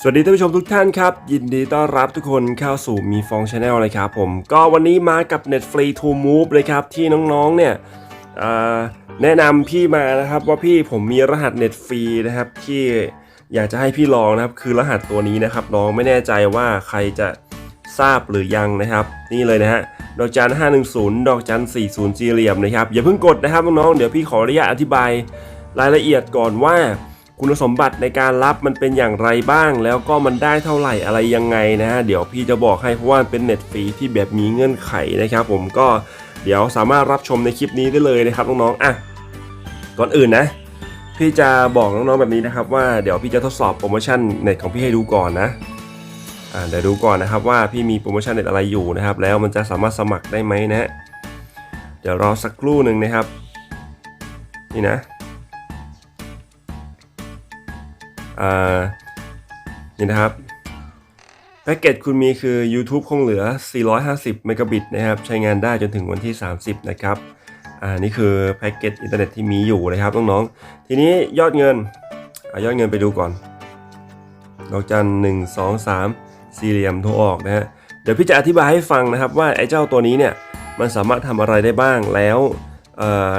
สวัสดีท่านผู้ชมทุกท่านครับ ยินดีต้อนรับทุกคนเข้าสู่มีฟองชาแนลเลยครับผมก็วันนี้มากับ Net Free to Move เลยครับ ที่น้องๆเนี่ยแนะนำพี่มานะครับว่าพี่ผมมีรหัส Net Free นะครับที่อยากจะให้พี่ลองนะครับ คือรหัสตัวนี้นะครับน้องไม่แน่ใจว่าใครจะทราบหรือยังนะครับ นี่เลยนะฮะดอกจัน 510 ดอกจัน 40สี่เหลี่ยมนะครับอย่าเพิ่งกดนะครับน้องๆเดี๋ยวพี่ขออนุญาตอธิบายรายละเอียดก่อนว่า คุณสมบัติในการรับมันเป็นอย่างไรบ้าง แล้วก็มันได้เท่าไหร่อะไรยังไงนะฮะเดี๋ยวพี่จะบอกให้เพราะว่าเป็นเน็ตฟรีที่แบบมีเงื่อนไขนะครับ ผมก็เดี๋ยวสามารถรับชมในคลิปนี้ได้เลยนะครับน้องๆอะก่อนอื่นนะ พี่จะบอกน้องๆแบบนี้นะครับ ว่าเดี๋ยวพี่จะทดสอบโปรโมชั่นเน็ตของพี่ให้ดูก่อนนะอ่าเดี๋ยวดูก่อนนะครับว่าพี่มีโปรโมชั่นเน็ตอะไรอยู่นะครับ แล้วมันจะสามารถสมัครได้ไหมนะ เดี๋ยวรอสักครู่หนึ่งนะครับ นี่นะ นี่นะครับแพ็กเกจคุณมีคือ YouTube คงเหลือ 450 เมกะบิตนะครับใช้งานได้จนถึงวันที่ 30 นะครับอ่านี่คือแพ็กเกจอินเทอร์เน็ตที่มีอยู่นะครับน้องๆ ทีนี้ยอดเงินอายอดเงินไปดูก่อน ดอกจันหนึ่งสองสามสี่เหลี่ยมโทรออกนะฮะเดี๋ยวพี่จะอธิบายให้ฟังนะครับว่าไอ้เจ้าตัวนี้เนี่ยมันสามารถทำอะไรได้บ้างแล้ว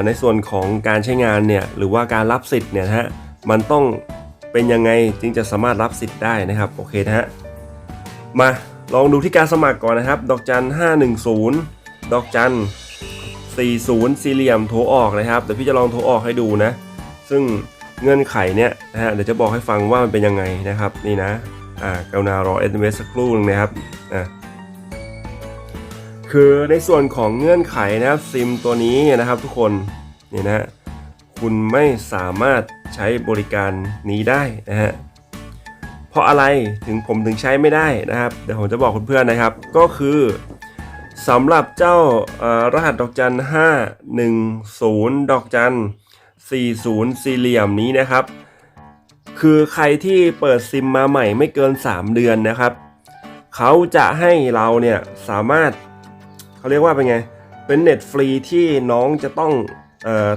ในส่วนของการใช้งานเนี่ยหรือว่าการรับสิทธิ์เนี่ยนะฮะมันต้อง เป็นยังไงจึงจะสามารถรับสิทธิ์ได้นะครับโอเคนะฮะมาลองดูที่การสมัครก่อนนะครับ ดอกจัน 510 ดอกจัน 40 สี่เหลี่ยมโทรออกนะครับเดี๋ยวพี่จะลองโทรออกให้ดูนะ ซึ่งเงื่อนไขเนี่ยนะฮะเดี๋ยวจะบอกให้ฟังว่ามันเป็นยังไงนะครับนี่นะอ่ากรุณารอ SMS สักครู่นึงนะครับอะคือในส่วนของเงื่อนไขนะครับซิมตัวนี้นะครับทุกคนนี่นะ คุณไม่สามารถใช้บริการนี้ได้นะฮะเพราะอะไรถึงผมถึงใช้ไม่ได้นะครับเดี๋ยวผมจะบอกเพื่อนๆนะครับ ก็คือสำหรับเจ้ารหัสดอกจัน 510 ดอกจัน 40 สี่เหลี่ยมนี้นะครับ คือใครที่เปิดซิมมาใหม่ไม่เกิน 3 เดือนนะครับ เขาจะให้เราเนี่ยสามารถเขาเรียกว่าเป็นไง เป็นเน็ตฟรีที่น้องจะต้อง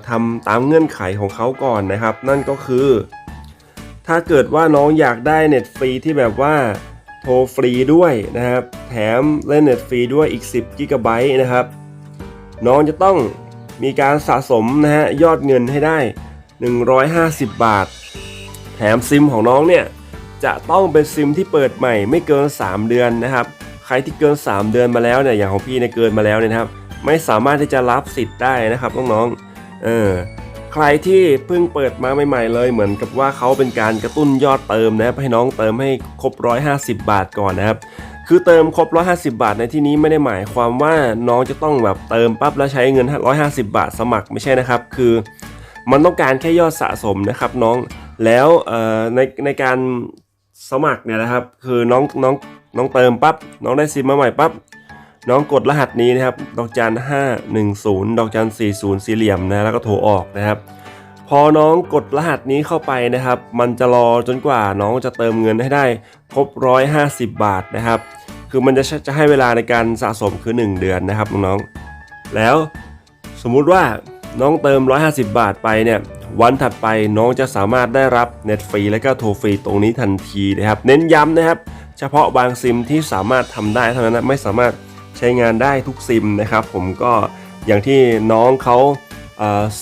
ทำตามเงื่อนไขของเขาก่อนนะครับ นั่นก็คือ ถ้าเกิดว่าน้องอยากได้เน็ตฟรีที่แบบว่าโทรฟรีด้วยนะครับ แถมเล่นเน็ตฟรีด้วยอีก 10กิกะไบต์นะครับ น้องจะต้องมีการสะสมนะฮะยอดเงินให้ได้ 150 บาท แถมซิมของน้องเนี่ยจะต้องเป็นซิมที่เปิดใหม่ไม่เกิน 3 เดือนนะครับ ใครที่เกิน 3 เดือนมาแล้วเนี่ยอย่างของพี่เนี่ยเกินมาแล้วเนี่ยนะครับ ไม่สามารถที่จะรับสิทธิ์ได้นะครับน้องๆ เออใครที่เพิ่งเปิดมาใหม่ๆเลยเหมือนกับว่าเขาเป็นการกระตุ้นยอดเติมนะครับให้น้องเติมให้ครบ 150 บาทก่อนนะครับคือเติมครบ 150 บาทในที่นี้ไม่ได้หมายความว่าน้องจะต้องแบบเติมปั๊บแล้วใช้เงิน 150 บาทสมัครไม่ใช่นะครับ คือมันต้องการแค่ยอดสะสมนะครับน้องแล้วเอ่อในในการสมัครเนี่ยนะครับ คือน้องน้องน้องเติมปั๊บน้องได้ซิมมาใหม่ปั๊บ น้องกดรหัสนี้นะครับ ดอกจัน510 ดอกจัน40 สี่เหลี่ยมนะ แล้วก็โทรออกนะครับ พอน้องกดรหัสนี้เข้าไปนะครับ มันจะรอจนกว่าน้องจะเติมเงินให้ได้ครบ 150 บาทนะครับ คือมันจะจะให้เวลาในการสะสมคือ 1 เดือนนะครับน้องๆ แล้วสมมุติว่าน้องเติม 150 บาทไปเนี่ยวันถัดไปน้องจะสามารถได้รับเน็ตฟรีและก็โทรฟรีตรงนี้ทันทีนะครับ เน้นย้ำนะครับ เฉพาะบางซิมที่สามารถทำได้เท่านั้นนะไม่สามารถ ใช้งานได้ทุกซิมนะครับ ผมก็อย่างที่น้องเขา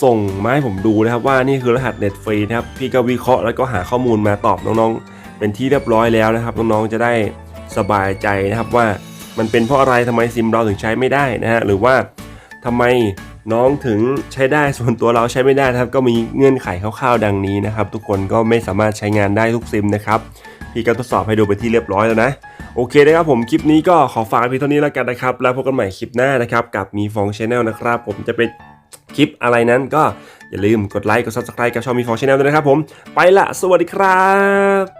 ส่งมาให้ผมดูนะครับว่านี่คือรหัสเน็ตฟรีนะครับพี่ก็วิเคราะห์แล้วก็หาข้อมูลมาตอบน้องๆ เป็นที่เรียบร้อยแล้วนะครับน้องๆจะได้สบายใจนะครับว่ามันเป็นเพราะอะไรทำไมซิมเราถึงใช้ไม่ได้นะฮะหรือว่าทำไมน้องถึงใช้ได้ส่วนตัวเราใช้ไม่ได้นะครับ ก็มีเงื่อนไขคร่าวๆดังนี้นะครับ ทุกคนก็ไม่สามารถใช้งานได้ทุกซิมนะครับ พี่ก็ทดสอบให้ดูไปที่เรียบร้อยแล้วนะโอเคนะครับผมคลิปนี้ก็ขอฝากเพียงเท่านี้แล้วกันนะครับ แล้วพบกันใหม่คลิปหน้านะครับ กับมีฟองชาแนลนะครับ ผมจะเป็นคลิปอะไรนั้นก็อย่าลืมกดไลค์กด subscribe กับช่องมีฟองชาแนลด้วยนะครับผมไปละสวัสดีครับ